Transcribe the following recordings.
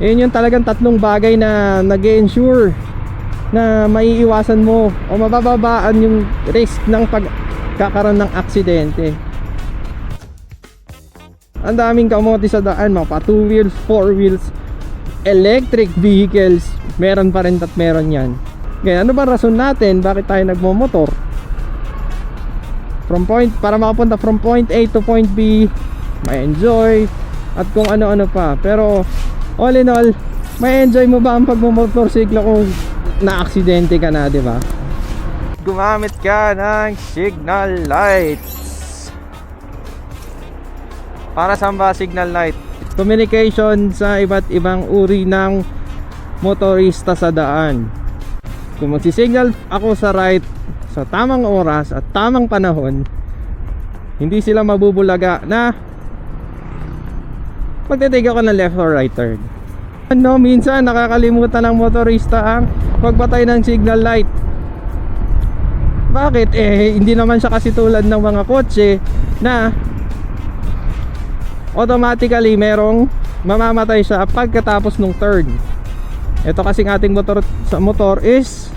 Yun yung talagang tatlong bagay na nag ensure na maiiwasan mo o mabababaan yung risk ng pagkakaroon ng aksidente. Ang daming kamote sa daan, mga pa 2 wheels, 4 wheels, electric vehicles, meron pa rin at meron yan. Kaya ano ba rason natin bakit tayo nagmo-motor? From point, para makapunta from point A to point B, may enjoy at kung ano-ano pa. Pero all in all, may enjoy mo ba ang pagmumotorsiklo kung na-aksidente ka na, di ba? Gumamit ka ng signal lights. Para saan ba signal light? Communication sa iba't ibang uri ng motorista sa daan. Kung magsisignal ako sa right sa tamang oras at tamang panahon, hindi sila mabubulaga na magte-take ako ng left or right turn. Ano, minsan nakakalimutan ng motorista ang pagpatay ng signal light. Bakit? Eh, hindi naman siya kasi tulad ng mga kotse na automatically merong mamamatay siya pagkatapos ng turn. Ito kasing ating motor sa motor is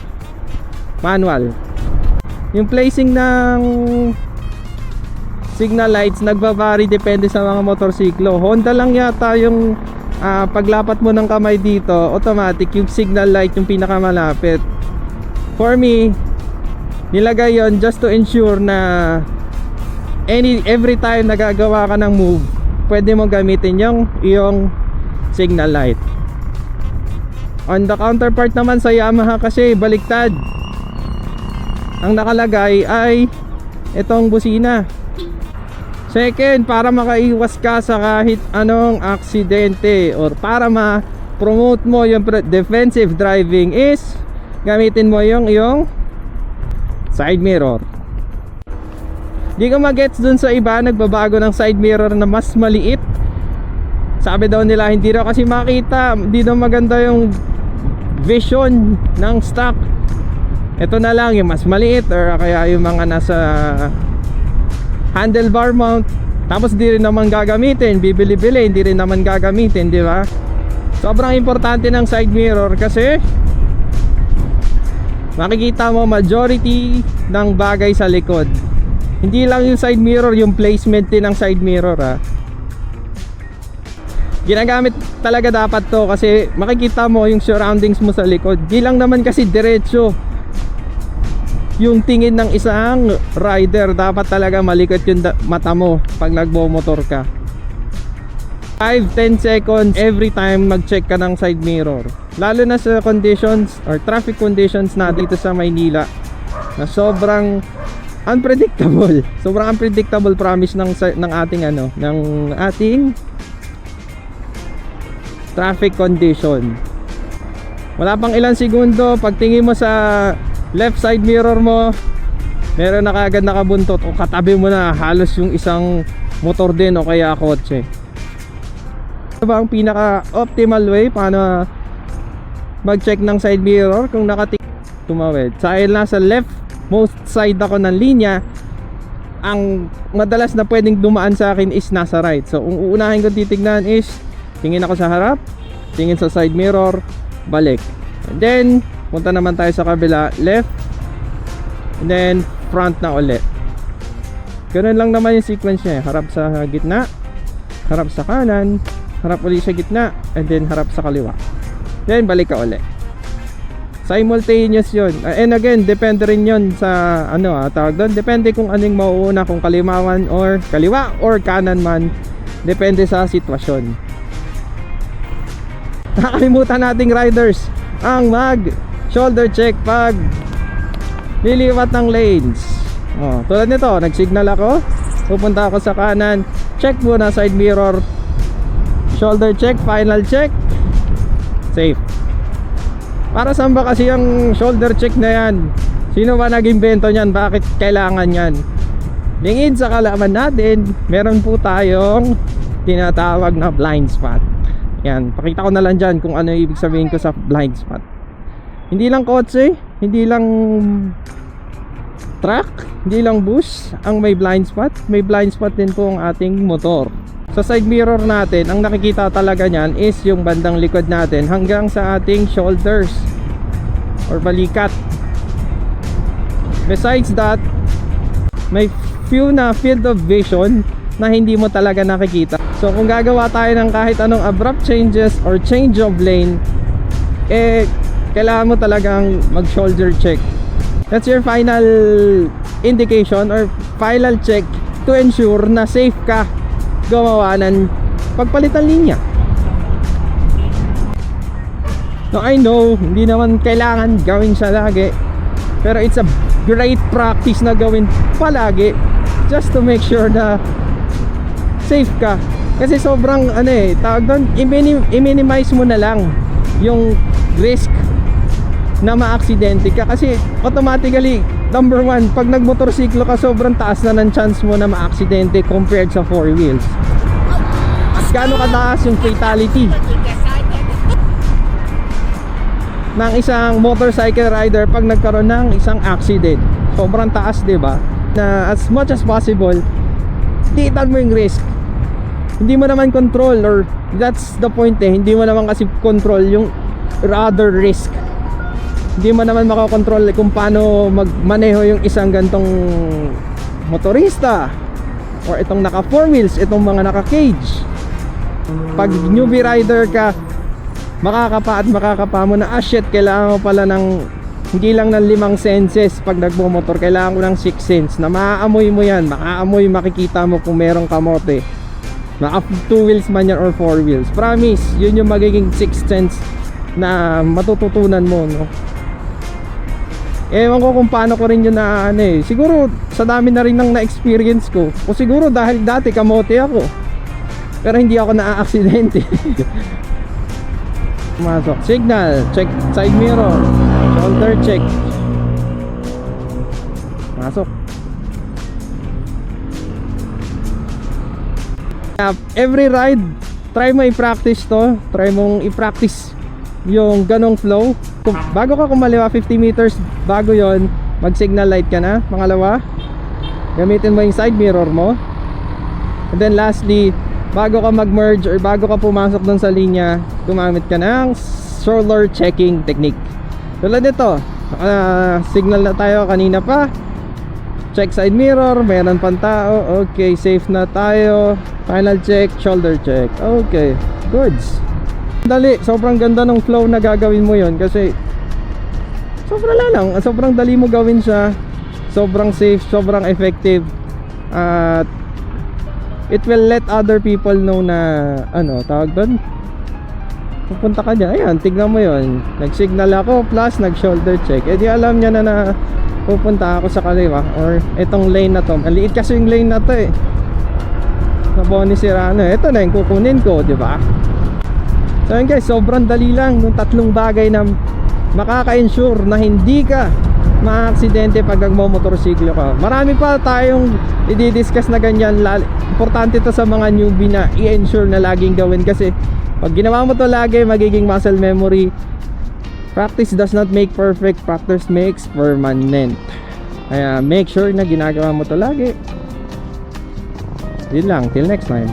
manual. Yung placing ng signal lights nagbabari depende sa mga motorsiklo. Honda lang yata yung ah, paglapat mo ng kamay dito, automatic yung signal light yung pinakamalapit. For me, nilagay yon just to ensure na any every time nagagawa ka ng move, pwede mo gamitin yung iyong signal light. On the counterpart naman sa Yamaha kasi baliktad. Ang nakalagay ay itong busina. Second, para makaiwas ka sa kahit anong aksidente or para ma-promote mo yung defensive driving is gamitin mo yung iyong side mirror. Di ko magets dun sa iba nagbabago ng side mirror na mas maliit. Sabi daw nila hindi raw kasi makita, hindi daw maganda yung vision ng stock. Ito na lang yung mas maliit or kaya yung mga nasa handlebar mount. Tapos di rin naman gagamitin, bibili-bili, hindi rin naman gagamitin, di ba? Sobrang importante ng side mirror kasi makikita mo majority ng bagay sa likod. Hindi lang yung side mirror, yung placement din ng side mirror ha. Ginagamit talaga dapat to kasi makikita mo yung surroundings mo sa likod. Di lang naman kasi diretso yung tingin ng isang rider dapat talaga malikot yung mata mo pag nagbo-motor ka. 5-10 seconds every time mag-check ka ng side mirror. Lalo na sa conditions or traffic conditions na dito sa Maynila na sobrang unpredictable. Sobrang unpredictable promise ng ng ating ano ng ating traffic condition. Wala pang ilang segundo pagtingin mo sa left side mirror mo. Meron na kagad nakabuntot. O katabi mo na. Halos yung isang motor din o kaya kotse. Ano ba ang pinaka optimal way paano mag check ng side mirror kung nakatik tumawid? Dahil nasa left most side ako ng linya ang madalas na pwedeng dumaan sa akin is nasa right. So kung uunahin ko titignan is tingin ako sa harap tingin sa side mirror balik. And then punta naman tayo sa kabila. Left. And then front na ulit ganun lang naman yung sequence niya eh. harap sa gitna harap sa kanan harap ulit sa gitna and then harap sa kaliwa. Then balik ka ulit simultaneous yun. Uh, and again depende rin yun sa ano ah, tawag doon. Depende kung anong mauuna kung kalimawan or kaliwa or kanan man. Depende sa sitwasyon. Nakakalimutan nating riders. Ang mag shoulder check pag liliwat ng lanes. Oh, tulad nito nagsignal ako. Pupunta ako sa kanan. Check muna side mirror. Shoulder check final check. Safe. Para saan ba kasi yung shoulder check na yan? Sino ba nag-invento niyan? Bakit kailangan yan? Lingid sa kalaman natin. Meron po tayong tinatawag na blind spot. Yan pakita ko na lang dyan kung ano ibig sabihin ko sa blind spot hindi lang kotse, hindi lang truck, hindi lang bus ang may blind spot. May blind spot din po ang ating motor. sa side mirror natin, ang nakikita talaga niyan is yung bandang likod natin hanggang sa ating shoulders or balikat. Besides that, may few na field of vision na hindi mo talaga nakikita. So kung gagawa tayo ng kahit anong abrupt changes or change of lane, eh kailangan mo talagang mag shoulder check. That's your final indication or final check to ensure na safe ka gumawa ng pagpalitan linya. No, I know, hindi naman kailangan gawin siya lagi. Pero it's a great practice na gawin palagi just to make sure na safe ka. Kasi sobrang ano eh, tawag doon, i-minim- i-minimize mo na lang yung risk na maaksidente ka kasi automatically number one pag nagmotorsiklo ka sobrang taas na ng chance mo na maaksidente compared sa four wheels. Gaano kataas yung fatality? Ng isang motorcycle rider pag nagkaroon ng isang accident. Sobrang taas ba? Na as much as possible titan mo yung risk. Hindi mo naman control or that's the point eh. Hindi mo naman kasi control yung other risk hindi mo naman makakontrol kung paano magmaneho yung isang gantong motorista or itong naka four wheels itong mga naka cage pag newbie rider ka makakapa at makakapa mo na ah shit kailangan mo pala ng hindi lang ng limang senses pag nagmumotor kailangan ko ng six sense. Na maaamoy mo yan makaamoy makikita mo kung merong kamote. Naka two wheels man yan or four wheels. Promise yun yung magiging sixth sense na matututunan mo no Ewan ko kung paano ko rin yun na ano eh. Siguro sa dami na rin ng na-experience ko. O siguro dahil dati kamote ako. Pero hindi ako na-aksidente. Pumasok. Signal. Check side mirror. Shoulder check. Masok. Uh, every ride, try mo i-practice to. Try mong i-practice yung ganong flow. Bago ka kumaliwa 50 meters, bago yon mag signal light ka na. Pangalawa, gamitin mo yung side mirror mo. And then lastly, bago ka mag-merge or bago ka pumasok dun sa linya, gumamit ka ng shoulder checking technique. Tulad nito, uh, signal na tayo kanina pa. Check side mirror, meron pang tao. Okay, safe na tayo. Final check, shoulder check. Okay, goods. Dali, sobrang ganda ng flow na gagawin mo yon kasi sobrang lang, sobrang dali mo gawin siya. Sobrang safe, sobrang effective. At it will let other people know na ano, tawag doon. Pupunta ka dyan. Ayan, tignan mo yon Nag-signal ako plus nag-shoulder check. Eh alam niya na na pupunta ako sa kaliwa or itong lane na to. Maliit kasi yung lane na to eh. Na bonus Sirano. Ito na yung kukunin ko, di ba? So yun guys, sobrang dali lang yung tatlong bagay na makaka-ensure na hindi ka ma-aksidente pag nagmo-motorsiklo ka. Marami pa tayong i-discuss na ganyan. Importante to sa mga newbie na i-ensure na laging gawin kasi pag ginawa mo to lagi, magiging muscle memory. Practice does not make perfect, practice makes permanent. Kaya make sure na ginagawa mo to lagi. Yun lang, till next time.